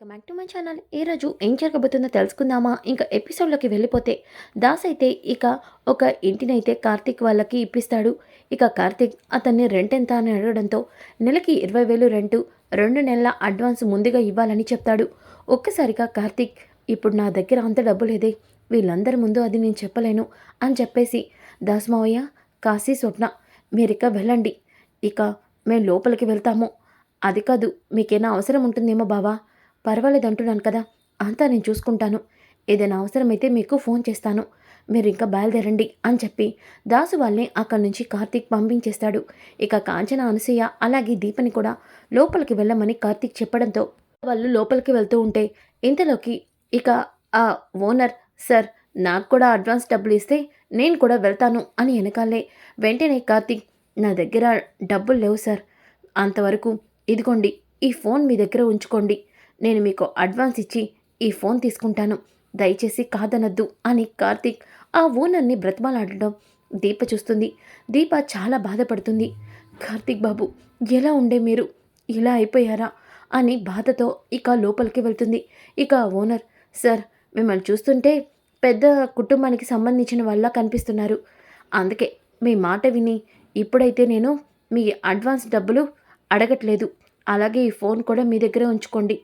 Welcome back to my channel. ఈరోజు ఏం జరగబోతుందో తెలుసుకుందామా? ఇంకా ఎపిసోడ్లోకి వెళ్ళిపోతే దాస్ అయితే ఇక ఒక ఇంటినైతే కార్తీక్ వాళ్ళకి ఇప్పిస్తాడు. ఇక కార్తీక్ అతన్ని రెంట్ ఎంత అని అడగడంతో నెలకి ఇరవై వేలు రెంటు రెండు నెలల అడ్వాన్స్ ముందుగా ఇవ్వాలని చెప్తాడు. ఒక్కసారిగా కార్తీక్ ఇప్పుడు నా దగ్గర అంత డబ్బు లేదే వీళ్ళందరి ముందు అది నేను చెప్పలేను అని చెప్పేసి దాస్ మావయ్య కాశీ స్వప్న మీరిక వెళ్ళండి. ఇక మేము లోపలికి వెళ్తాము. అది కాదు మీకేనా అవసరం ఉంటుందేమో బావా? పర్వాలేదు అంటున్నాను కదా. అంతా నేను చూసుకుంటాను. ఏదైనా అవసరమైతే మీకు ఫోన్ చేస్తాను. మీరు ఇంకా బయలుదేరండి అని చెప్పి దాసు వాళ్ళని అక్కడి నుంచి కార్తీక్ పంపించేస్తాడు. ఇక కాంచన అనసూయ అలాగే దీపని కూడా లోపలికి వెళ్ళమని కార్తీక్ చెప్పడంతో వాళ్ళు లోపలికి వెళ్తూ ఉంటే ఇంతలోకి ఇక ఆ ఓనర్ సార్ నాకు కూడా అడ్వాన్స్ డబ్బులు ఇస్తే నేను కూడా వెళ్తాను అని వెనకాలే. వెంటనే కార్తీక్ నా దగ్గర డబ్బులు లేవు సార్. అంతవరకు ఇదిగోండి ఈ ఫోన్ మీ దగ్గర ఉంచుకోండి. నేను మీకు అడ్వాన్స్ ఇచ్చి ఈ ఫోన్ తీసుకుంటాను. దయచేసి కాదనద్దు అని కార్తీక్ ఆ ఓనర్ని బ్రతిమాలాడడం దీప చూస్తుంది. దీప చాలా బాధపడుతుంది. కార్తీక్ బాబు ఎలా ఉండే మీరు? ఇలా అయిపోయారా? అని బాధతో ఇక లోపలికి వెళ్తుంది. ఇక ఓనర్ సార్ మిమ్మల్ని చూస్తుంటే పెద్ద కుటుంబానికి సంబంధించిన వాళ్ళ కనిపిస్తున్నారు. అందుకే మీ మాట విని ఇప్పుడైతే నేను మీ అడ్వాన్స్ డబ్బులు అడగట్లేదు. అలాగే ఈ ఫోన్ కూడా మీ దగ్గరే ఉంచుకోండి.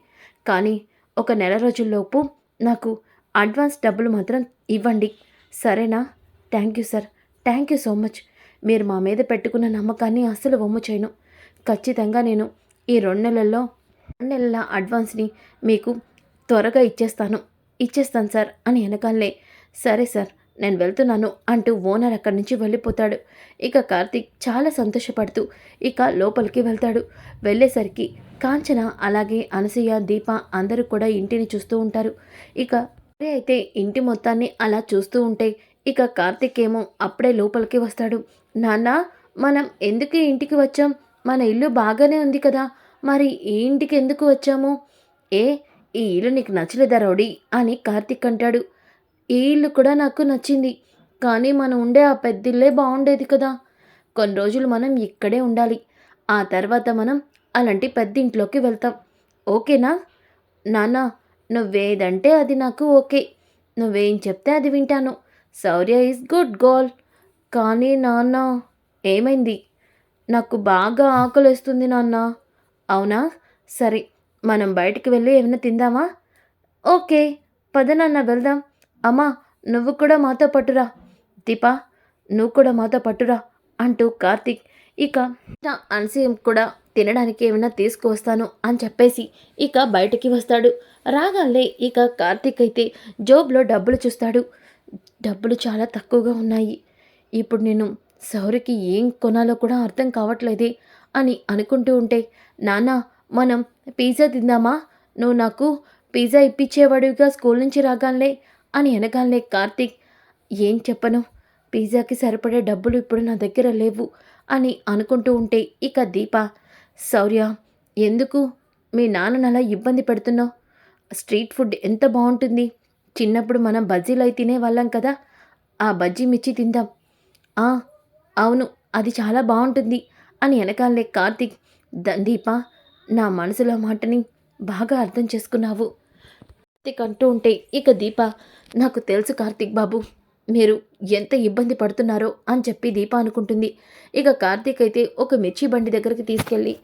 కానీ ఒక నెల రోజుల్లోపు నాకు అడ్వాన్స్ డబ్బులు మాత్రం ఇవ్వండి. సరేనా? Thank you sir. Thank you so much. మీరు మా మీద పెట్టుకున్న నమ్మకాన్ని అస్సలు వమ్ము చేయను. ఖచ్చితంగా నేను ఈ రెండు నెలల్లో రెండు నెలల అడ్వాన్స్ని మీకు త్వరగా ఇచ్చేస్తాను. ఇచ్చేస్తాను సార్ అని వెనకాలే సరే సార్. నేను వెళ్తున్నాను అంటూ ఓనర్ అక్కడి నుంచి వెళ్ళిపోతాడు. ఇక కార్తీక్ చాలా సంతోషపడుతూ ఇక లోపలికి వెళ్తాడు. వెళ్ళేసరికి కాంచన అలాగే అనసూయ దీప అందరూ కూడా ఇంటిని చూస్తూ ఉంటారు. ఇక అరే అయితే ఇంటి మొత్తాన్ని అలా చూస్తూ ఉంటే ఇక కార్తీక్ ఏమో అప్పుడే లోపలికి వస్తాడు. నాన్న మనం ఎందుకు ఇంటికి వచ్చాం? మన ఇల్లు బాగానే ఉంది కదా మరి ఈ ఇంటికి ఎందుకు వచ్చాము? ఏ ఈ ఇల్లు నీకు నచ్చలేదా రౌడీ? అని కార్తీక్ అంటాడు. ఈ ఇల్లు కూడా నాకు నచ్చింది. కానీ మనం ఉండే ఆ పెద్దిల్లే బాగుండేది కదా. కొన్ని రోజులు మనం ఇక్కడే ఉండాలి. ఆ తర్వాత మనం అలాంటి పెద్ద ఇంట్లోకి వెళ్తాం. ఓకేనా? నాన్న నువ్వేదంటే అది నాకు ఓకే. నువ్వేం చెప్తే అది వింటాను. శౌర్య ఈజ్ గుడ్ గోల్ కానీ నాన్న ఏమైంది? నాకు బాగా ఆకలిస్తుంది నాన్న. అవునా? సరే మనం బయటికి వెళ్ళి ఏమైనా తిందామా? ఓకే పద నాన్న వెళ్దాం. అమ్మా నువ్వు కూడా మాతో పట్టురా. దీపా నువ్వు కూడా మాతో పట్టురా అంటూ కార్తీక్ ఇక అన్సీఎం కూడా తినడానికి ఏమైనా తీసుకువస్తాను అని చెప్పేసి ఇక బయటికి వస్తాడు. రాగానే ఇక కార్తీక్ అయితే జోబ్లో డబ్బులు చూస్తాడు. డబ్బులు చాలా తక్కువగా ఉన్నాయి. ఇప్పుడు నేను సౌరికి ఏం కొనాలో కూడా అర్థం కావట్లేదే అని అనుకుంటూ ఉంటే నాన్న మనం పిజ్జా తిందామా? నువ్వు నాకు పిజ్జా ఇప్పించేవాడుగా స్కూల్ నుంచి రాగానే అని అనగానే కార్తీక్ ఏం చెప్పను? పిజ్జాకి సరిపడే డబ్బులు ఇప్పుడు నా దగ్గర లేవు అని అనుకుంటూ ఉంటే ఇక దీప శౌర్య ఎందుకు? మీ నాన్నను అలా ఇబ్బంది పెడుతున్నావు? స్ట్రీట్ ఫుడ్ ఎంత బాగుంటుంది? చిన్నప్పుడు మనం బజ్జీలు అయి తినేవాళ్ళం కదా ఆ బజ్జీ మిర్చి తిందాం. ఆ అవును అది చాలా బాగుంటుంది అని వెనకాలే కార్తీక్ ద దీప నా మనసులో మాటని బాగా అర్థం చేసుకున్నావు. కార్తీక్ అంటూ ఉంటే ఇక దీప నాకు తెలుసు కార్తీక్ బాబు మీరు ఎంత ఇబ్బంది పడుతున్నారో అని చెప్పి దీప అనుకుంటుంది. ఇక కార్తీక్ అయితే ఒక మిర్చి బండి దగ్గరికి తీసుకెళ్ళి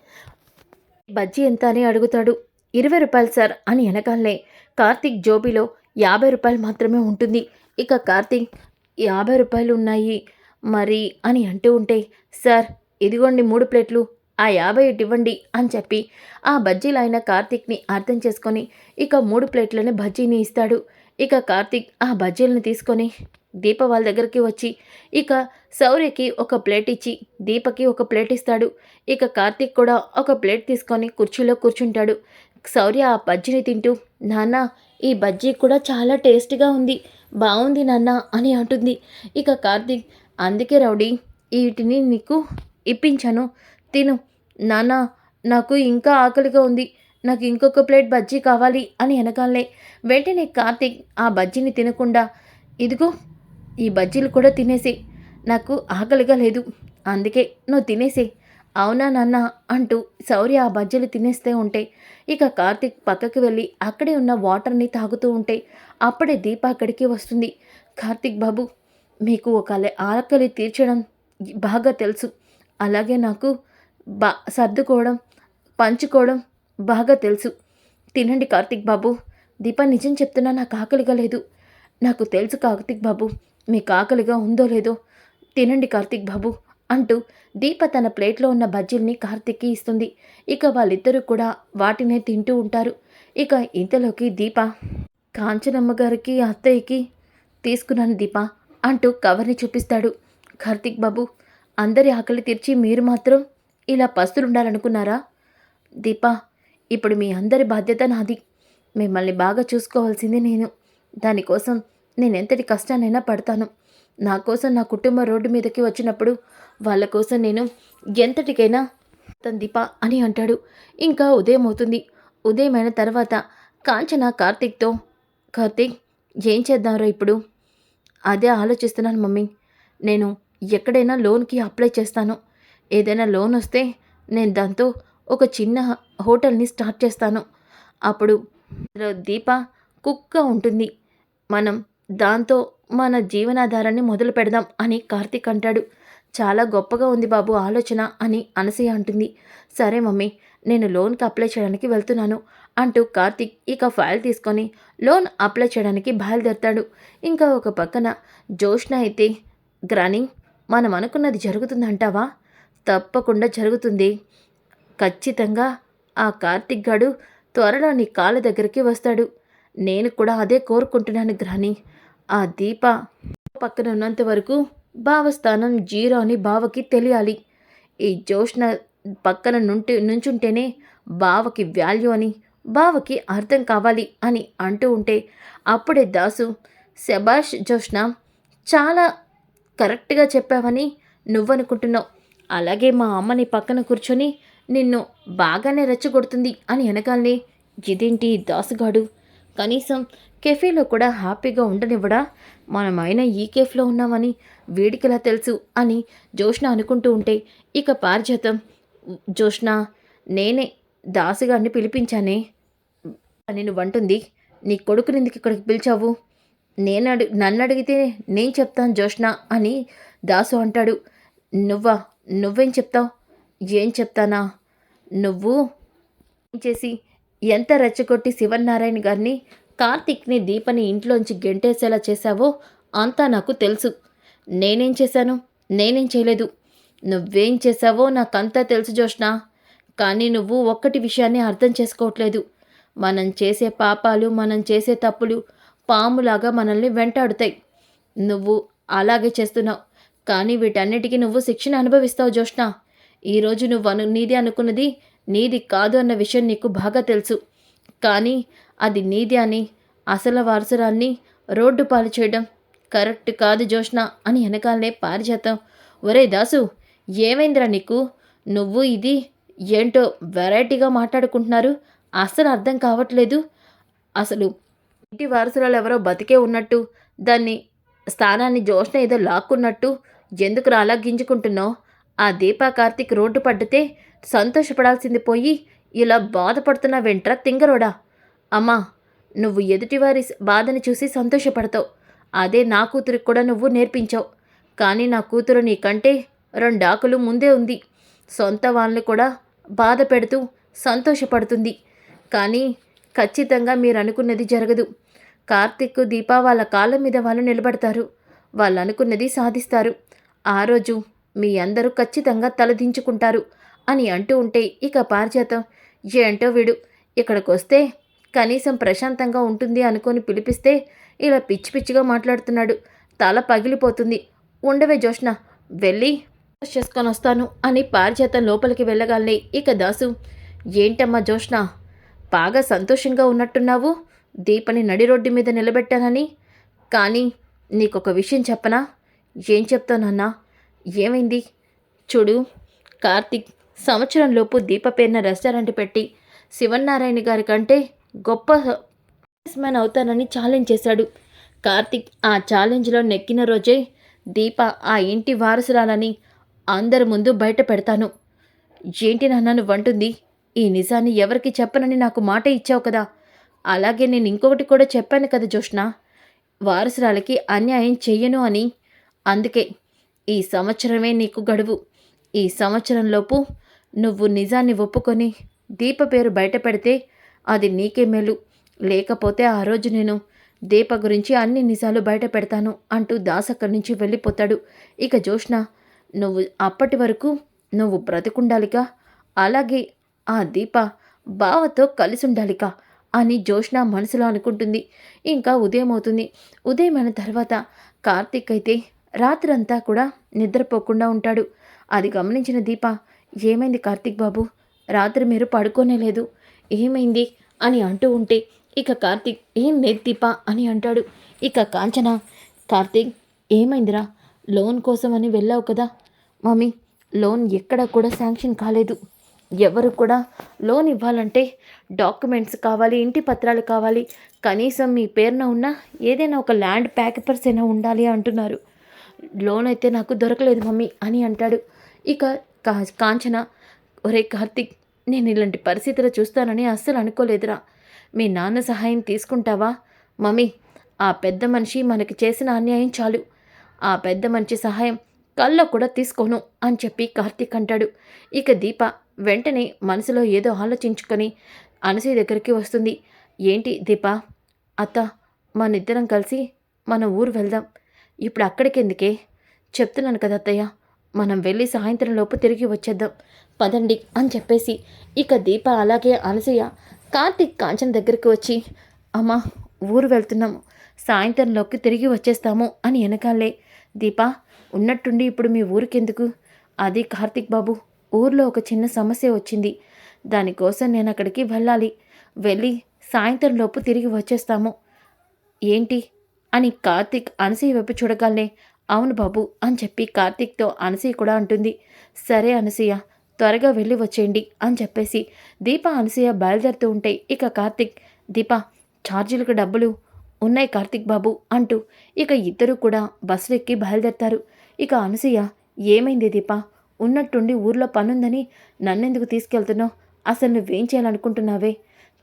బజ్జీ ఎంత? అని అడుగుతాడు. ఇరవై రూపాయలు సార్ అని వెనకాలనే కార్తీక్ జోబీలో యాభై రూపాయలు మాత్రమే ఉంటుంది. ఇక కార్తీక్ యాభై రూపాయలు ఉన్నాయి మరి అని అంటూ ఉంటే సార్ ఇదిగోండి మూడు ప్లేట్లు ఆ యాభై ఇవ్వండి అని చెప్పి ఆ బజ్జీలు ఆయన కార్తీక్ని అర్థం చేసుకొని ఇక మూడు ప్లేట్లని బజ్జీని ఇస్తాడు. ఇక కార్తీక్ ఆ బజ్జీలను తీసుకొని దీప వాళ్ళ దగ్గరికి వచ్చి ఇక శౌర్యకి ఒక ప్లేట్ ఇచ్చి దీపకి ఒక ప్లేట్ ఇస్తాడు. ఇక కార్తీక్ కూడా ఒక ప్లేట్ తీసుకొని కుర్చీలో కూర్చుంటాడు. శౌర్య ఆ బజ్జీని తింటూ నాన్న ఈ బజ్జీ కూడా చాలా టేస్ట్గా ఉంది. బాగుంది నాన్న అని అంటుంది. ఇక కార్తీక్ అందుకే రౌడీ వీటిని నీకు ఇప్పించాను. తిను. నానా నాకు ఇంకా ఆకలిగా ఉంది. నాకు ఇంకొక ప్లేట్ బజ్జీ కావాలి అని వెనకాలే వెంటనే కార్తీక్ ఆ బజ్జీని తినకుండా ఇదిగో ఈ బజ్జీలు కూడా తినేసే. నాకు ఆకలిగా లేదు. అందుకే నువ్వు తినేసే. అవునా నాన్న అంటూ శౌర్య ఆ బజ్జీలు తినేస్తే ఉంటే ఇక కార్తీక్ పక్కకి వెళ్ళి అక్కడే ఉన్న వాటర్ని తాగుతూ ఉంటే అప్పుడే దీప అక్కడికి వస్తుంది. కార్తీక్ బాబు మీకు ఒక ఆకలి తీర్చడం బాగా తెలుసు. అలాగే నాకు బా సర్దుకోవడం పంచుకోవడం బాగా తెలుసు. తినండి కార్తీక్ బాబు. దీప నిజం చెప్తున్నా నాకు ఆకలిగా లేదు. నాకు తెలుసు కార్తిక్ బాబు. మీకు ఆకలిగా ఉందో లేదో. తినండి కార్తిక్ బాబు అంటూ దీప తన ప్లేట్లో ఉన్న బజ్జీల్ని కార్తిక్కి ఇస్తుంది. ఇక వాళ్ళిద్దరూ కూడా వాటినే తింటూ ఉంటారు. ఇక ఇంతలోకి దీప కాంచనమ్మ గారికి అత్తయ్యకి తీసుకున్నాను దీప అంటూ కవర్ని చూపిస్తాడు. కార్తిక్ బాబు అందరి ఆకలి తీర్చి మీరు మాత్రం ఇలా పస్తులుండాలనుకున్నారా? దీప ఇప్పుడు మీ అందరి బాధ్యత నాది. మిమ్మల్ని బాగా చూసుకోవాల్సింది నేను. దానికోసం నేను ఎంతటి కష్టానైనా పడతాను. నా కోసం నా కుటుంబం రోడ్డు మీదకి వచ్చినప్పుడు వాళ్ళ కోసం నేను ఎంతటికైనా తన దీప అని అంటాడు. ఇంకా ఉదయం అవుతుంది. ఉదయం అయిన తర్వాత కాంచన కార్తీక్తో కార్తీక్ ఏం చేద్దాంరా ఇప్పుడు? అదే ఆలోచిస్తున్నాను మమ్మీ. నేను ఎక్కడైనా లోన్కి అప్లై చేస్తాను. ఏదైనా లోన్ వస్తే నేను దాంతో ఒక చిన్న హోటల్ని స్టార్ట్ చేస్తాను. అప్పుడు దీప కుక్గా ఉంటుంది. మనం దాంతో మన జీవనాధారాన్ని మొదలు పెడదాం అని కార్తీక్ అంటాడు. చాలా గొప్పగా ఉంది బాబు ఆలోచన అని అనసూయ అంటుంది. సరే మమ్మీ నేను లోన్కి అప్లై చేయడానికి వెళ్తున్నాను అంటూ కార్తీక్ ఇక ఫైల్ తీసుకొని లోన్ అప్లై చేయడానికి బయలుదేరతాడు. ఇంకా ఒక పక్కన జోష్న అయితే గ్రాని మనం అనుకున్నది జరుగుతుందంటావా? తప్పకుండా జరుగుతుంది. ఖచ్చితంగా ఆ కార్తిక్ గాడు త్వరలో నీ కాళ్ళ దగ్గరికి వస్తాడు. నేను కూడా అదే కోరుకుంటున్నాను గ్రాని ఆ దీప పక్కన ఉన్నంత వరకు భావస్థానం జీరో అని బావకి తెలియాలి. ఈ జోష్న పక్కన నుండి నుంచుంటేనే బావకి వాల్యూ అని బావకి అర్థం కావాలి అని అంటూ ఉంటే అప్పుడే దాసు శబాష్ జోష్న చాలా కరెక్ట్గా చెప్పావని నువ్వనుకుంటున్నావు. అలాగే మా అమ్మని పక్కన కూర్చొని నిన్ను బాగానే రెచ్చగొడుతుంది అని వెనకాలనే ఇదేంటి దాసుగాడు? కనీసం కెఫేలో కూడా హ్యాపీగా ఉండనివ్వడా? మనమైనా ఈ కేఫ్లో ఉన్నామని వీడికిలా తెలుసు అని జోష్ణ అనుకుంటూ ఉంటే ఇక పారిజాతం. జోష్ణ నేనే దాసుగాడిని పిలిపించానే. నిన్ను వంటుంది. నీ కొడుకుని ఎందుకు ఇక్కడికి పిలిచావు? నేను అడు నన్ను అడిగితే నేను చెప్తాను జోష్ణ అని దాసు అంటాడు. నువ్వా? నువ్వేం చెప్తావు? ఏం చెప్తానా? నువ్వు ఏం చేసి ఎంత రెచ్చగొట్టి శివనారాయణ గారిని కార్తీక్ని దీపని ఇంట్లోంచి గెంటేసేలా చేశావో అంతా నాకు తెలుసు. నేనేం చేశాను? నేనేం చేయలేదు. నువ్వేం చేశావో నాకంతా తెలుసు జోష్ణ కానీ నువ్వు ఒక్కటి విషయాన్ని అర్థం చేసుకోవట్లేదు. మనం చేసే పాపాలు మనం చేసే తప్పులు పాములాగా మనల్ని వెంటాడుతాయి. నువ్వు అలాగే చేస్తున్నావు. కానీ వీటన్నిటికీ నువ్వు శిక్షణ అనుభవిస్తావు జోష్న ఈరోజు నువ్వు అను నీది అనుకున్నది నీది కాదు అన్న విషయం నీకు బాగా తెలుసు. కానీ అది నీది అని అసలు వారసురాన్ని రోడ్డు పాలు చేయడం కరెక్ట్ కాదు జోష్ణ అని వెనకాలనే పారిజాతం. ఒరే దాసు ఏమైందిరా నీకు? నువ్వు ఇది ఏంటో వెరైటీగా మాట్లాడుకుంటున్నారు. అసలు అర్థం కావట్లేదు. అసలు ఇంటి వారసురాలు ఎవరో బతికే ఉన్నట్టు దాన్ని స్థానాన్ని జోష్ణ ఏదో లాక్కున్నట్టు ఎందుకు రాలా గింజుకుంటున్నావు? ఆ దీపా కార్తీక్ రోడ్డు పడ్డితే సంతోషపడాల్సింది పోయి ఇలా బాధపడుతున్నా వెంట్రా తింగరోడా? అమ్మా నువ్వు ఎదుటివారి బాధని చూసి సంతోషపడతావు. అదే నా కూతురికి కూడా నువ్వు నేర్పించావు. కానీ నా కూతురు నీకంటే రెండాకులు ముందే ఉంది. సొంత వాళ్ళని కూడా బాధ పెడుతూ సంతోషపడుతుంది. కానీ ఖచ్చితంగా మీరు అనుకున్నది జరగదు. కార్తిక్ దీప వాళ్ళ కాళ్ళ మీద వాళ్ళు నిలబడతారు. వాళ్ళు అనుకున్నది సాధిస్తారు. ఆ రోజు మీ అందరూ ఖచ్చితంగా తలదించుకుంటారు అని అంటూ ఉంటే ఇక పారిజాతం. ఏంటో వీడు ఇక్కడికి వస్తే కనీసం ప్రశాంతంగా ఉంటుంది అనుకొని పిలిపిస్తే ఇలా పిచ్చి పిచ్చిగా మాట్లాడుతున్నాడు. తల పగిలిపోతుంది. ఉండవే జోష్న వెళ్ళి చేసుకొని వస్తాను అని పారిజాతం లోపలికి వెళ్ళగాలనే ఇక దాసు ఏంటమ్మా జోష్ణ బాగా సంతోషంగా ఉన్నట్టున్నావు దీపని నడి రోడ్డు మీద నిలబెట్టానని. కానీ నీకొక విషయం చెప్పనా? ఏం చెప్తానన్నా ఏమైంది? చూడు కార్తిక్ సంవత్సరంలోపు దీప పేరున రెస్టారెంట్ పెట్టి శివనారాయణ గారి కంటే గొప్ప మ్యాన్ అవుతానని ఛాలెంజ్ చేశాడు. కార్తిక్ ఆ ఛాలెంజ్లో నెక్కిన రోజే దీప ఆ ఇంటి వారసురాలని అందరి ముందు బయట పెడతాను. ఏంటి నాన్నను వంటుంది ఈ నిజాన్ని ఎవరికి చెప్పనని నాకు మాట ఇచ్చావు కదా. అలాగే నేను ఇంకొకటి కూడా చెప్పాను కదా జోష్న వారసురాలకి అన్యాయం చెయ్యను అని అందుకే ఈ సంవత్సరమే నీకు గడువు. ఈ సంవత్సరంలోపు నువ్వు నిజాన్ని ఒప్పుకొని దీప పేరు బయట పెడితే అది నీకే మేలు. లేకపోతే ఆ రోజు నేను దీప గురించి అన్ని నిజాలు బయట పెడతాను అంటూ దాస్ అక్కడి నుంచి వెళ్ళిపోతాడు. ఇక జోష్ణ నువ్వు అప్పటి వరకు నువ్వు బ్రతికుండాలిగా అలాగే ఆ దీప బావతో కలిసి ఉండాలిగా అని జోష్ణ మనసులో అనుకుంటుంది. ఇంకా ఉదయం అవుతుంది ఉదయం అయిన తర్వాత కార్తీక్ అయితే రాత్రంతా కూడా నిద్రపోకుండా ఉంటాడు. అది గమనించిన దీప ఏమైంది కార్తీక్ బాబు? రాత్రి మీరు పడుకోనే లేదు. ఏమైంది? అని అంటూ ఉంటే ఇక కార్తీక్ ఏం లేదు దీప అని అంటాడు. ఇక కాంచన కార్తీక్ ఏమైందిరా? లోన్ కోసం అని వెళ్ళావు కదా? మమ్మీ లోన్ ఎక్కడ కూడా శాంక్షన్ కాలేదు. ఎవరు కూడా లోన్ ఇవ్వాలంటే డాక్యుమెంట్స్ కావాలి ఇంటి పత్రాలు కావాలి. కనీసం మీ పేరున ఉన్న ఏదైనా ఒక ల్యాండ్ ప్యాకపర్స్ అయినా ఉండాలి అంటున్నారు. లోన్ అయితే నాకు దొరకలేదు మమ్మీ అని అంటాడు. ఇక కా కాంచన ఒరే కార్తిక్ నేను ఇలాంటి పరిస్థితిలో చూస్తానని అస్సలు అనుకోలేదురా. మీ నాన్న సహాయం తీసుకుంటావా? మమ్మీ ఆ పెద్ద మనిషి మనకి చేసిన అన్యాయం చాలు. ఆ పెద్ద మనిషి సహాయం కళ్ళ కూడా తీసుకోను అని చెప్పి కార్తీక్ అంటాడు. ఇక దీప వెంటనే మనసులో ఏదో ఆలోచించుకొని అనసూయ దగ్గరికి వస్తుంది. ఏంటి దీప? అత్త మన ఇద్దరం కలిసి మన ఊరు వెళ్దాం. ఇప్పుడు అక్కడికెందుకే? చెప్తున్నాను కదా అత్తయ్య. మనం వెళ్ళి సాయంత్రం లోపు తిరిగి వచ్చేద్దాం. పదండి అని చెప్పేసి ఇక దీప అలాగే అనసూయ కార్తీక్ కాంచన దగ్గరికి వచ్చి అమ్మా ఊరు వెళ్తున్నాము. సాయంత్రంలోకి తిరిగి వచ్చేస్తాము అని వెనకాలే. దీప ఉన్నట్టుండి ఇప్పుడు మీ ఊరికెందుకు? అది కార్తీక్ బాబు ఊర్లో ఒక చిన్న సమస్య వచ్చింది. దానికోసం నేను అక్కడికి వెళ్ళాలి. వెళ్ళి సాయంత్రంలోపు తిరిగి వచ్చేస్తాము. ఏంటి? అని కార్తీక్ అనసూయ వైపు చూడగానే అవును బాబు అని చెప్పి కార్తీక్తో అనసూయ కూడా అంటుంది. సరే అనసూయ త్వరగా వెళ్ళి వచ్చేయండి అని చెప్పేసి దీప అనసూయ బయలుదేరుతూ ఉంటే ఇక కార్తీక్ దీప ఛార్జీలకు డబ్బులు ఉన్నాయి కార్తీక్ బాబు అంటూ ఇక ఇద్దరు కూడా బస్సు ఎక్కి బయలుదేరతారు. ఇక అనసూయ ఏమైంది దీప ఉన్నట్టుండి ఊర్లో పనుందని నన్నెందుకు తీసుకెళ్తున్నావు? అసలు నువ్వేం చేయాలనుకుంటున్నావే?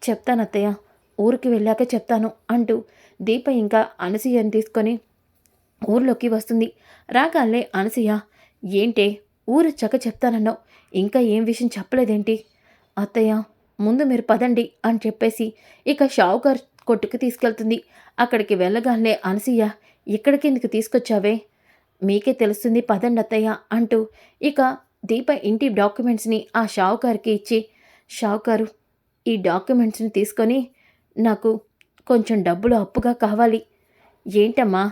చెప్తాను అత్తయ్య ఊరికి వెళ్ళాక చెప్తాను అంటూ దీప ఇంకా అనసూయని తీసుకొని ఊర్లోకి వస్తుంది. రాగాలే అనసూయ ఏంటే ఊరు చక్క చెప్తానన్నావు. ఇంకా ఏం విషయం చెప్పలేదేంటి? అత్తయ్య ముందు మీరు పదండి అని చెప్పేసి ఇక షావుకార్ కొట్టుకు తీసుకెళ్తుంది. అక్కడికి వెళ్ళగానే అనసూయ ఇక్కడికి ఎందుకు తీసుకొచ్చావే? మీకే తెలుస్తుంది పదండి అత్తయ్య అంటూ ఇక దీప ఇంటి డాక్యుమెంట్స్ని ఆ షావుకార్కి ఇచ్చి షావుకారు ఈ డాక్యుమెంట్స్ని తీసుకొని నాకు కొంచెం డబ్బులు అప్పుగా కావాలి. ఏంటమ్మా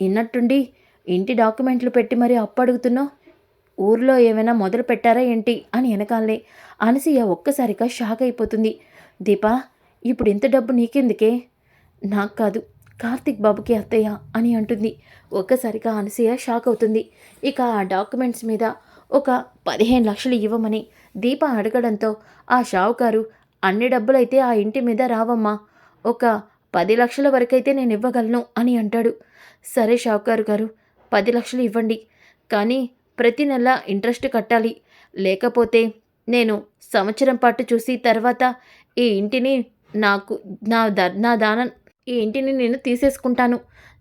ఇన్నట్టుండి ఇంటి డాక్యుమెంట్లు పెట్టి మరీ అప్పు అడుగుతున్నావు ఊర్లో ఏమైనా మొదలు పెట్టారా ఏంటి అని వెనకాలే అనసూయ ఒక్కసారిగా షాక్ అయిపోతుంది. దీపా ఇప్పుడు ఇంత డబ్బు నీకెందుకే? నాకు కాదు కార్తిక్ బాబుకి అత్తయ్య అని అంటుంది. ఒక్కసారిగా అనసూయ షాక్ అవుతుంది. ఇక ఆ డాక్యుమెంట్స్ మీద ఒక పదిహేను లక్షలు ఇవ్వమని దీప అడగడంతో ఆ షావుకారు అన్ని డబ్బులైతే ఆ ఇంటి మీద రావమ్మా. ఒక పది లక్షల వరకైతే నేను ఇవ్వగలను అని అంటాడు. సరే షావుకారు గారు పది లక్షలు ఇవ్వండి. కానీ ప్రతి నెల ఇంట్రెస్ట్ కట్టాలి. లేకపోతే నేను సంవత్సరం పాటు చూసి తర్వాత ఈ ఇంటిని నాకు నా ద నా దానం ఈ ఇంటిని నేను తీసేసుకుంటాను.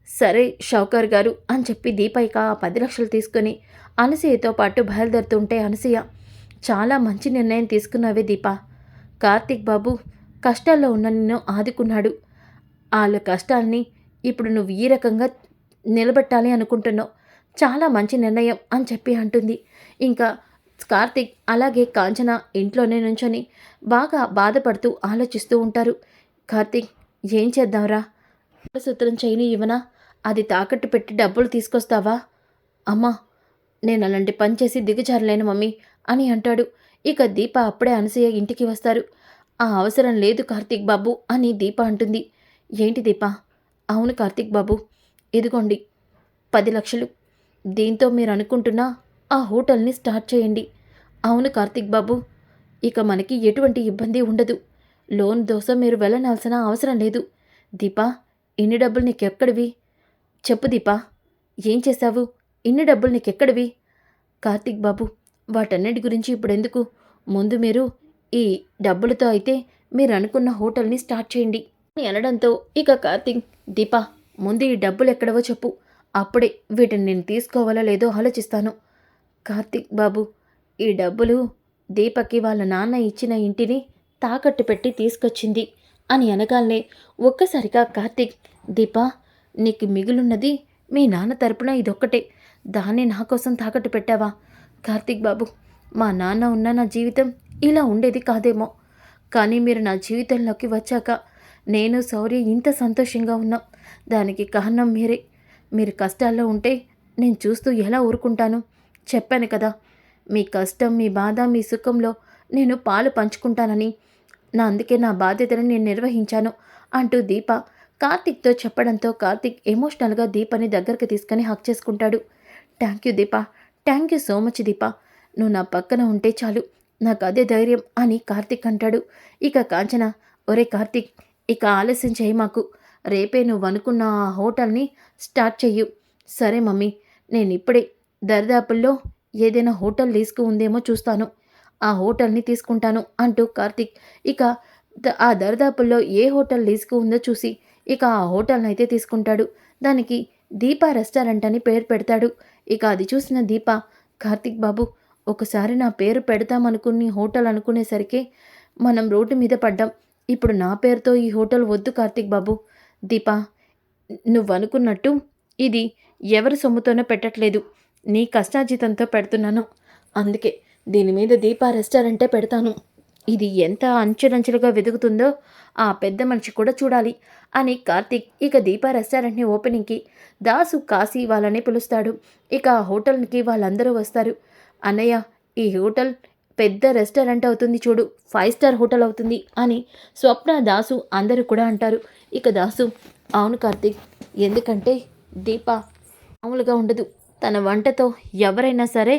సరే షౌకర్ గారు అని చెప్పి దీపైక ఆ పది లక్షలు తీసుకొని అనసూయతో పాటు బయలుదేరుతుంటే అనసూయ చాలా మంచి నిర్ణయం తీసుకున్నావే దీప. కార్తీక్ బాబు కష్టాల్లో ఉన్న నిన్ను ఆదుకున్నాడు. వాళ్ళ కష్టాల్ని ఇప్పుడు నువ్వు ఈ రకంగా నిలబెట్టాలి అనుకుంటున్నావు. చాలా మంచి నిర్ణయం అని చెప్పి అంటుంది. ఇంకా కార్తిక్ అలాగే కాంచన ఇంట్లోనే నుంచొని బాగా బాధపడుతూ ఆలోచిస్తూ ఉంటారు. కార్తిక్ ఏం చేద్దాంరా? సూత్రం చేయని ఇవనా అది తాకట్టు పెట్టి డబ్బులు తీసుకొస్తావా? అమ్మా నేను అలాంటి పని చేసి దిగజారలేను మమ్మీ అని అంటాడు. ఇక దీప అప్పుడే అనసూయ ఇంటికి వస్తారు. ఆ అవసరం లేదు కార్తీక్ బాబు అని దీప అంటుంది. ఏంటి దీప? అవును కార్తీక్ బాబు. ఇదిగోండి పది లక్షలు. దీంతో మీరు అనుకుంటున్న ఆ హోటల్ని స్టార్ట్ చేయండి. అవును కార్తీక్ బాబు. ఇక మనకి ఎటువంటి ఇబ్బంది ఉండదు. లోన్ దోశ మీరు వెళ్ళనాల్సిన అవసరం లేదు. దీపా ఇన్ని డబ్బులు నీకెక్కడివి? చెప్పు దీపా ఏం చేశావు? ఇన్ని డబ్బులు నీకెక్కడివి? కార్తీక్ బాబు వాటన్నిటి గురించి ఇప్పుడెందుకు? ముందు మీరు ఈ డబ్బులతో అయితే మీరు అనుకున్న హోటల్ని స్టార్ట్ చేయండి. అని అనడంతో ఇక కార్తీక్ దీప ముందు ఈ డబ్బులు ఎక్కడవో చెప్పు. అప్పుడే వీటిని నేను తీసుకోవాలో లేదో ఆలోచిస్తాను. కార్తీక్ బాబు ఈ డబ్బులు దీపకి వాళ్ళ నాన్న ఇచ్చిన ఇంటిని తాకట్టు పెట్టి తీసుకొచ్చింది అని అనగానే ఒక్కసారిగా కార్తీక్ దీప నీకు మిగులున్నది మీ నాన్న తరపున ఇదొక్కటే. దాన్ని నా కోసం తాకట్టు పెట్టావా? కార్తీక్ బాబు మా నాన్న ఉన్న నా జీవితం ఇలా ఉండేది కాదేమో. కానీ మీరు నా జీవితంలోకి వచ్చాక నేను శౌర్య ఇంత సంతోషంగా ఉన్నాం. దానికి కారణం మీరే. మీరు కష్టాల్లో ఉంటే నేను చూస్తూ ఎలా ఊరుకుంటాను? చెప్పాను కదా మీ కష్టం మీ బాధ మీ సుఖంలో నేను పాలు పంచుకుంటానని. నా అందుకే నా బాధ్యతను నేను నిర్వహించాను అంటూ దీప కార్తిక్తో చెప్పడంతో కార్తిక్ ఎమోషనల్గా దీపని దగ్గరికి తీసుకొని హక్ చేసుకుంటాడు. Thank you Deepa. Thank you so much Deepa నువ్వు నా పక్కన ఉంటే చాలు. నాకు అదే ధైర్యం అని కార్తిక్ అంటాడు. ఇక కాంచన ఒరే కార్తిక్ ఇక ఆలస్యం చేయి మాకు. రేపే నువ్వు అనుకున్న ఆ హోటల్ని స్టార్ట్ చెయ్యు. సరే మమ్మీ నేను ఇప్పుడే దరిదాపుల్లో ఏదైనా హోటల్ తీసుకు ఉందేమో చూస్తాను. ఆ హోటల్ని తీసుకుంటాను అంటూ కార్తిక్ ఇక ఆ దరిదాపుల్లో ఏ హోటల్ లీజుకు ఉందో చూసి ఇక ఆ హోటల్ని అయితే తీసుకుంటాడు. దానికి దీపా రెస్టారెంట్ అని పేరు పెడతాడు. ఇక అది చూసిన దీప కార్తిక్ బాబు ఒకసారి నా పేరు పెడతామనుకుని హోటల్ అనుకునేసరికి మనం రోడ్డు మీద పడ్డాం. ఇప్పుడు నా పేరుతో ఈ హోటల్ వద్దు కార్తిక్ బాబు. దీప నువ్వనుకున్నట్టు ఇది ఎవరి సొమ్ముతోనో పెట్టట్లేదు. నీ కష్టార్జితంతో పెడుతున్నాను. అందుకే దీని మీద దీపా రెస్టారెంటే పెడతాను. ఇది ఎంత అంచెలంచెలుగా వెదుగుతుందో ఆ పెద్ద మనిషి కూడా చూడాలి అని కార్తిక్ ఇక దీపా రెస్టారెంట్ని ఓపెనింగ్కి దాసు కాశీ వాళ్ళని పిలుస్తాడు. ఇక ఆ హోటల్కి వాళ్ళందరూ వస్తారు. అన్నయ్య ఈ హోటల్ పెద్ద రెస్టారెంట్ అవుతుంది చూడు ఫైవ్ స్టార్ హోటల్ అవుతుంది అని స్వప్న దాసు అందరూ కూడా అంటారు. ఇక దాసు అవును కార్తీక్ ఎందుకంటే దీప మామూలుగా ఉండదు. తన వంటతో ఎవరైనా సరే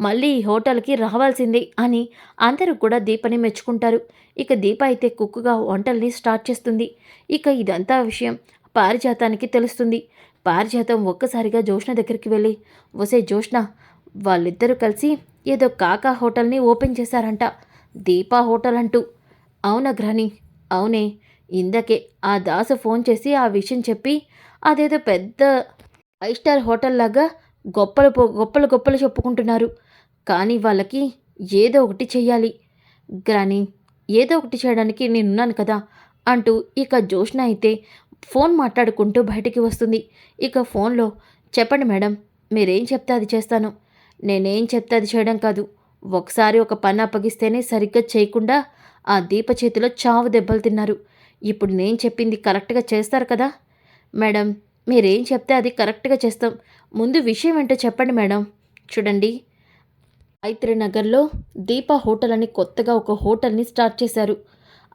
మళ్ళీ ఈ హోటల్కి రావాల్సింది అని అందరూ కూడా దీపని మెచ్చుకుంటారు. ఇక దీప అయితే కుక్కుగా వంటల్ని స్టార్ట్ చేస్తుంది. ఇక ఇదంతా విషయం పారిజాతానికి తెలుస్తుంది. పారిజాతం ఒక్కసారిగా జోష్ణ దగ్గరికి వెళ్ళి వసే జోష్ణ వాళ్ళిద్దరూ కలిసి ఏదో కాకా హోటల్ని ఓపెన్ చేశారంట దీపా హోటల్ అంటూ. అవునా గ్రాని అవునే. ఇందకే ఆ దాసు ఫోన్ చేసి ఆ విషయం చెప్పి అదేదో పెద్ద ఫైవ్ స్టార్ హోటల్ లాగా గొప్పలు గొప్పలు గొప్పలు చెప్పుకుంటున్నారు. కానీ వాళ్ళకి ఏదో ఒకటి చెయ్యాలి. గ్రాని ఏదో ఒకటి చేయడానికి నేనున్నాను కదా అంటూ ఇక జోష్న అయితే ఫోన్ మాట్లాడుకుంటూ బయటికి వస్తుంది. ఇక ఫోన్లో చెప్పండి మేడం మీరేం చెప్తే అది చేస్తాను. నేనేం చెప్తే అది చేయడం కాదు. ఒకసారి ఒక పని అప్పగిస్తేనే సరిగ్గా చేయకుండా ఆ దీప చేతిలో చావు దెబ్బలు తిన్నారు. ఇప్పుడు నేను చెప్పింది కరెక్ట్గా చేస్తారు కదా? మేడం మీరేం చెప్తే అది కరెక్ట్గా చేస్తాం. ముందు విషయం ఏంటో చెప్పండి మేడం. చూడండి. ఐత్రి నగర్లో దీప హోటల్ అని కొత్తగా ఒక హోటల్ని స్టార్ట్ చేశారు.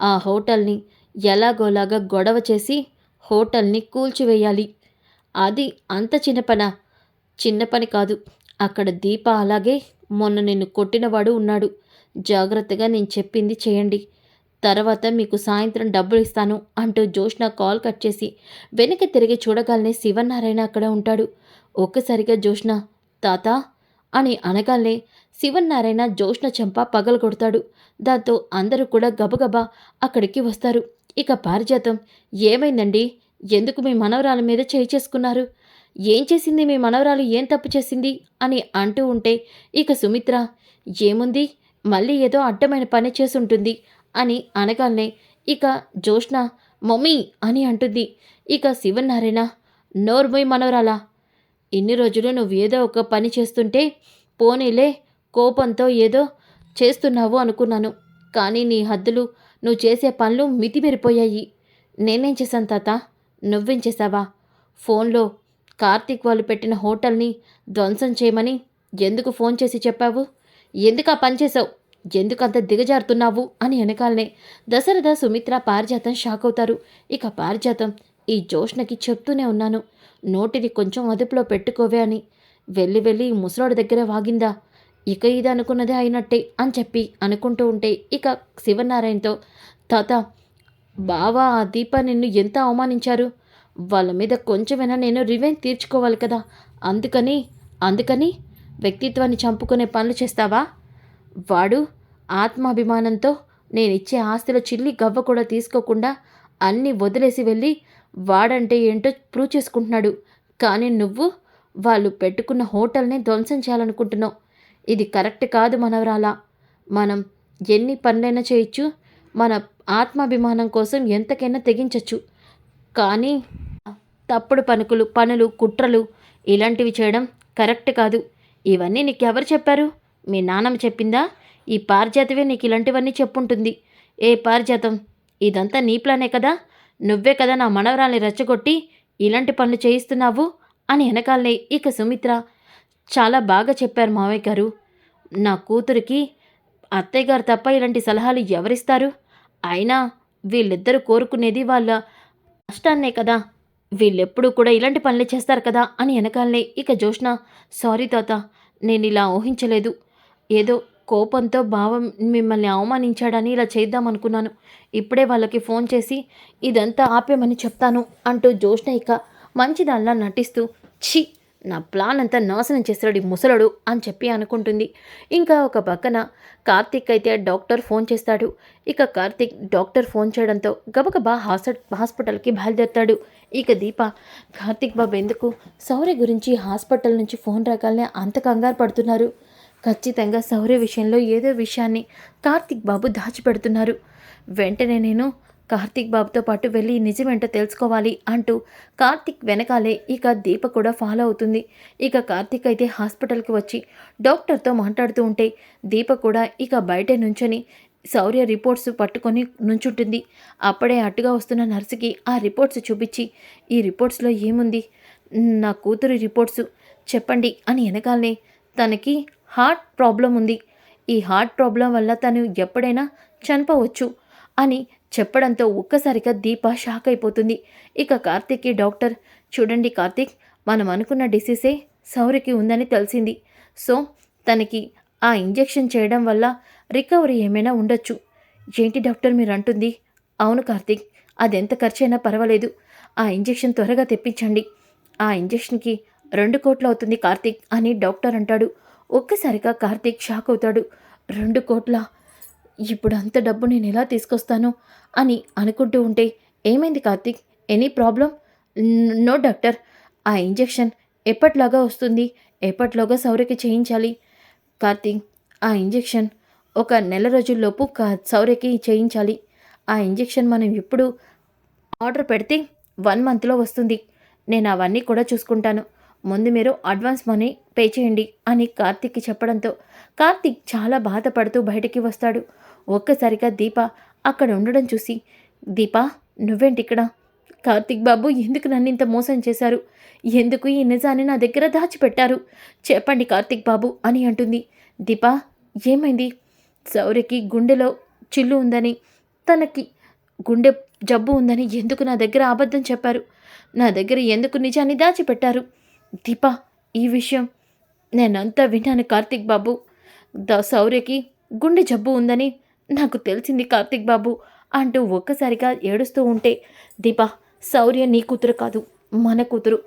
ఆ హోటల్ని ఎలాగోలాగా గొడవ చేసి హోటల్ని కూల్చివేయాలి. అది అంత చిన్న పనా చిన్న పని కాదు. అక్కడ దీప అలాగే మొన్న నిన్ను కొట్టినవాడు ఉన్నాడు. జాగ్రత్తగా నేను చెప్పింది చేయండి. తర్వాత మీకు సాయంత్రం డబ్బులు ఇస్తాను అంటూ జోష్న కాల్ కట్ చేసి వెనక్కి తిరిగి చూడగానే శివనారాయణ అక్కడ ఉంటాడు. ఒక్కసారిగా జోష్న తాత అని అనగానే శివనారాయణ జోష్న చెంప పగలగొడతాడు. దాంతో అందరూ కూడా గబగబా అక్కడికి వస్తారు. ఇక పారిజాతం ఏమైందండి? ఎందుకు మీ మనవరాల మీద చేయి చేసుకున్నారు? ఏం చేసింది మీ మనవరాలు? ఏం తప్పు చేసింది? అని అంటూ ఉంటే ఇక సుమిత్ర ఏముంది? మళ్ళీ ఏదో అడ్డమైన పని చేసుంటుంది. అని అనగానే ఇక జోష్న మమ్మీ అని అంటుంది. ఇక శివనారాయణ నోర్మోయ్ మనవరాలా ఇన్ని రోజులు నువ్వు ఏదో ఒక పని చేస్తుంటే పోనీలే కోపంతో ఏదో చేస్తున్నావు అనుకున్నాను. కానీ నీ హద్దులు నువ్వు చేసే పనులు మితిమెరిపోయాయి. నేనేం చేశాను తాత? నువ్వేం చేశావా? ఫోన్లో కార్తీక్ వాళ్ళు పెట్టిన హోటల్ని ధ్వంసం చేయమని ఎందుకు ఫోన్ చేసి చెప్పావు? ఎందుకు ఆ పని చేసావు ఎందుకు అంత దిగజారుతున్నావు? అని వెనకాలనే దశరథ సుమిత్ర పారిజాతం షాక్ అవుతారు. ఇక పారిజాతం ఈ జోష్ణకి చెప్తూనే ఉన్నాను. నోటిని కొంచెం అదుపులో పెట్టుకోవే అని. వెళ్ళి వెళ్ళి ముసలోడి దగ్గర వాగిందా? ఇక ఇది అనుకున్నదే అయినట్టే అని చెప్పి అనుకుంటూ ఉంటే ఇక శివనారాయణతో తాత బావా ఆ దీప నిన్ను ఎంత అవమానించారు? వాళ్ళ మీద కొంచెమైనా నేను రివెంజ్ తీర్చుకోవాలి కదా. అందుకని అందుకని వ్యక్తిత్వాన్ని చంపుకునే పనులు చేస్తావా? వాడు ఆత్మాభిమానంతో నేను ఇచ్చే ఆస్తిలో చిల్లి గవ్వ కూడా తీసుకోకుండా అన్నీ వదిలేసి వెళ్ళి వాడంటే ఏంటో ప్రూవ్ చేసుకుంటున్నాడు. కానీ నువ్వు వాళ్ళు పెట్టుకున్న హోటల్ని ధ్వంసం చేయాలనుకుంటున్నావు. ఇది కరెక్ట్ కాదు మనవరాల. మనం ఎన్ని పనులైనా చేయొచ్చు. మన ఆత్మాభిమానం కోసం ఎంతకైనా తెగించవచ్చు కానీ తప్పుడు పనుకులు పనులు కుట్రలు ఇలాంటివి చేయడం కరెక్ట్ కాదు. ఇవన్నీ నీకు ఎవరు చెప్పారు? మీ నాన్నమ్మ చెప్పిందా? ఈ పారిజాతవే నీకు ఇలాంటివన్నీ చెప్పుంటుంది. ఏ పారిజాతం? ఇదంతా నీ ప్లానే కదా? నువ్వే కదా నా మనవరాల్ని రెచ్చగొట్టి ఇలాంటి పనులు చేయిస్తున్నావు? అని వెనకాలనే ఇక సుమిత్ర చాలా బాగా చెప్పారు మావయ్య గారు. నా కూతురికి అత్తయ్య గారు తప్ప ఇలాంటి సలహాలు ఎవరిస్తారు? అయినా వీళ్ళిద్దరూ కోరుకునేది వాళ్ళ కష్టాన్నే కదా. వీళ్ళెప్పుడూ కూడా ఇలాంటి పనులు చేస్తారు కదా అని వెనకాలనే ఇక జోష్న సారీ తాత నేను ఇలా ఊహించలేదు. ఏదో కోపంతో భావం మిమ్మల్ని అవమానించాడని ఇలా చేద్దాం అనుకున్నాను. ఇప్పుడే వాళ్ళకి ఫోన్ చేసి ఇదంతా ఆపేమని చెప్తాను అంటూ జోష్ణ ఇక మంచిదానిలా నటిస్తూ ఛీ నా ప్లాన్ అంతా నాశనం చేస్తాడు ఈ ముసలుడు అని చెప్పి అనుకుంటుంది. ఇంకా ఒక పక్కన కార్తిక్ అయితే డాక్టర్ ఫోన్ చేస్తాడు. ఇక కార్తిక్ డాక్టర్ ఫోన్ చేయడంతో గబగబా హాస్ట హాస్పిటల్కి బయలుదేరుతాడు. ఇక దీప కార్తిక్ బాబు ఎందుకు? సౌర్య గురించి హాస్పిటల్ నుంచి ఫోన్ రాగానే అంత కంగారు పడుతున్నారు. ఖచ్చితంగా సౌర్య విషయంలో ఏదో విషయాన్ని కార్తిక్ బాబు దాచిపెడుతున్నారు. వెంటనే నేను కార్తిక్ బాబుతో పాటు వెళ్ళి నిజమేంటో తెలుసుకోవాలి అంటూ కార్తిక్ వెనకాలే ఇక దీప కూడా ఫాలో అవుతుంది. ఇక కార్తిక్ అయితే హాస్పిటల్కి వచ్చి డాక్టర్తో మాట్లాడుతూ ఉంటే దీప కూడా ఇక బయటే నుంచొని శౌర్య రిపోర్ట్స్ పట్టుకొని నుంచుంటుంది. అప్పుడే అట్టుగా వస్తున్న నర్సుకి ఆ రిపోర్ట్స్ చూపించి ఈ రిపోర్ట్స్లో ఏముంది? నా కూతురి రిపోర్ట్స్ చెప్పండి అని వెనకాలనే తనకి హార్ట్ ప్రాబ్లం ఉంది. ఈ హార్ట్ ప్రాబ్లం వల్ల తను ఎప్పుడైనా చనిపోవచ్చు అని చెప్పడంతో ఒక్కసారిగా దీప షాక్ అయిపోతుంది. ఇక కార్తీక్కి డాక్టర్ చూడండి కార్తీక్ మనం అనుకున్న డిసీజే సౌరికి ఉందని తెలిసింది. సో తనకి ఆ ఇంజెక్షన్ చేయడం వల్ల రికవరీ ఏమైనా ఉండొచ్చు. ఏంటి డాక్టర్ మీరు అంటుంది అవును కార్తీక్ అదెంత ఖర్చైనా పర్వాలేదు. ఆ ఇంజెక్షన్ త్వరగా తెప్పించండి. ఆ ఇంజెక్షన్కి రెండు కోట్లు అవుతుంది కార్తీక్ అని డాక్టర్ అంటాడు. ఒక్కసారిగా కార్తీక్ షాక్ అవుతాడు. రెండు కోట్ల? ఇప్పుడు అంత డబ్బు నేను ఎలా తీసుకొస్తాను? అని అనుకుంటూ ఉంటే ఏమైంది Karthik? Any problem? No doctor. ఆ ఇంజెక్షన్ ఎప్పట్లాగా వస్తుంది? ఎప్పట్లోగా సౌర్యకి చేయించాలి? కార్తీక్ ఆ ఇంజెక్షన్ ఒక నెల రోజుల్లోపు కా సౌర్యకి చేయించాలి. ఆ ఇంజెక్షన్ మనం ఎప్పుడు ఆర్డర్ పెడితే వన్ మంత్లో వస్తుంది. నేను అవన్నీ కూడా చూసుకుంటాను. ముందు మీరు అడ్వాన్స్ మనీ పే చేయండి అని కార్తిక్కి చెప్పడంతో కార్తిక్ చాలా బాధపడుతూ బయటికి వస్తాడు. ఒక్కసారిగా దీప అక్కడ ఉండడం చూసి దీప నువ్వేంటి ఇక్కడ కార్తిక్ బాబు ఎందుకు నన్ను ఇంత మోసం చేశారు? ఎందుకు ఈ నిజాన్ని నా దగ్గర దాచిపెట్టారు? చెప్పండి కార్తిక్ బాబు అని అంటుంది. దీప ఏమైంది? సౌర్యకి గుండెలో చిల్లు ఉందని తనకి గుండె జబ్బు ఉందని ఎందుకు నా దగ్గర అబద్ధం చెప్పారు? నా దగ్గర ఎందుకు నిజాన్ని దాచిపెట్టారు? దీప ఈ విషయం నేనంతా విన్నాను కార్తీక్ బాబు. ద శౌర్యకి గుండె జబ్బు ఉందని నాకు తెలిసింది కార్తీక్ బాబు అంటూ ఒక్కసారిగా ఏడుస్తూ ఉంటే దీప శౌర్య నీ కూతురు కాదు మన కూతురు.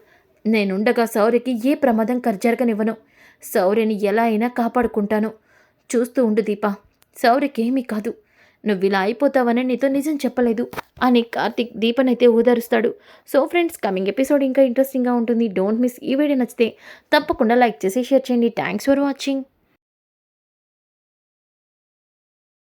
నేనుండగా శౌర్యకి ఏ ప్రమాదం జరగనివ్వను. శౌర్యని ఎలా అయినా కాపాడుకుంటాను. చూస్తూ ఉండు దీప శౌర్యకేమీ కాదు. నువ్వు ఇలా అయిపోతావని నీతో నిజం చెప్పలేదు అని కార్తిక్ దీపనైతే ఊదరుస్తాడు. సో ఫ్రెండ్స్ కమింగ్ ఎపిసోడ్ ఇంకా ఇంట్రెస్టింగ్గా ఉంటుంది. డోంట్ మిస్ ఈ వీడియో నచ్చితే తప్పకుండా లైక్ చేసి షేర్ చేయండి. Thanks for watching